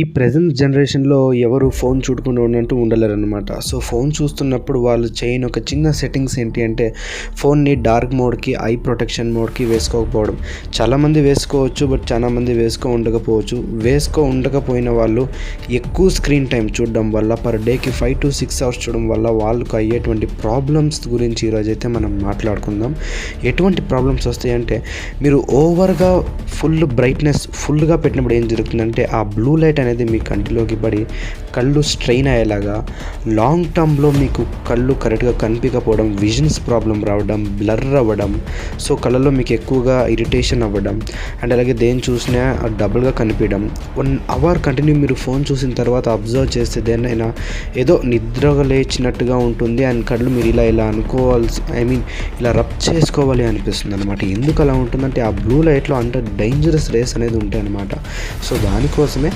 ఈ ప్రజెంట్ జనరేషన్లో ఎవరు ఫోన్ చూడకుండా ఉన్నట్టు ఉండలేరనమాట సో ఫోన్ చూస్తున్నప్పుడు వాళ్ళు చేయని ఒక చిన్న సెట్టింగ్స్ ఏంటి అంటే ఫోన్ని డార్క్ మోడ్కి ఐ ప్రొటెక్షన్ మోడ్కి వేసుకోకపోవడం. చాలామంది వేసుకోవచ్చు బట్ చాలామంది వేసుకో ఉండకపోవచ్చు. వేసుకో ఉండకపోయిన వాళ్ళు ఎక్కువ స్క్రీన్ టైం చూడడం వల్ల పర్ డేకి ఫైవ్ టు సిక్స్ అవర్స్ చూడడం వల్ల వాళ్ళకు అయ్యేటువంటి ప్రాబ్లమ్స్ గురించి ఈరోజు అయితే మనం మాట్లాడుకుందాం. ఎటువంటి ప్రాబ్లమ్స్ వస్తాయంటే మీరు ఓవర్గా ఫుల్ బ్రైట్నెస్ ఫుల్గా పెట్టినప్పుడు ఏం జరుగుతుందంటే ఆ బ్లూ లైట్ అనేది మీ కంటిలోకి పడి కళ్ళు స్ట్రెయిన్ అయ్యేలాగా లాంగ్ టర్మ్లో మీకు కళ్ళు కరెక్ట్గా కనిపించకపోవడం విజన్స్ ప్రాబ్లం రావడం బ్లర్ అవ్వడం సో కళ్ళలో మీకు ఎక్కువగా ఇరిటేషన్ అవ్వడం అండ్ అలాగే దేని చూసినా డబుల్గా కనిపించడం. వన్ అవర్ కంటిన్యూ మీరు ఫోన్ చూసిన తర్వాత అబ్జర్వ్ చేస్తే దేనైనా ఏదో నిద్రగా లేచినట్టుగా ఉంటుంది అండ్ కళ్ళు మీరు ఇలా ఇలా అనుకోవాల్సి ఐ మీన్ ఇలా రబ్ చేసుకోవాలి అనిపిస్తుంది అనమాట ఎందుకు అలా ఉంటుందంటే ఆ బ్లూ లైట్లో అంత డేంజరస్ రేస్ అనేది ఉంటాయి అనమాట సో దానికోసమే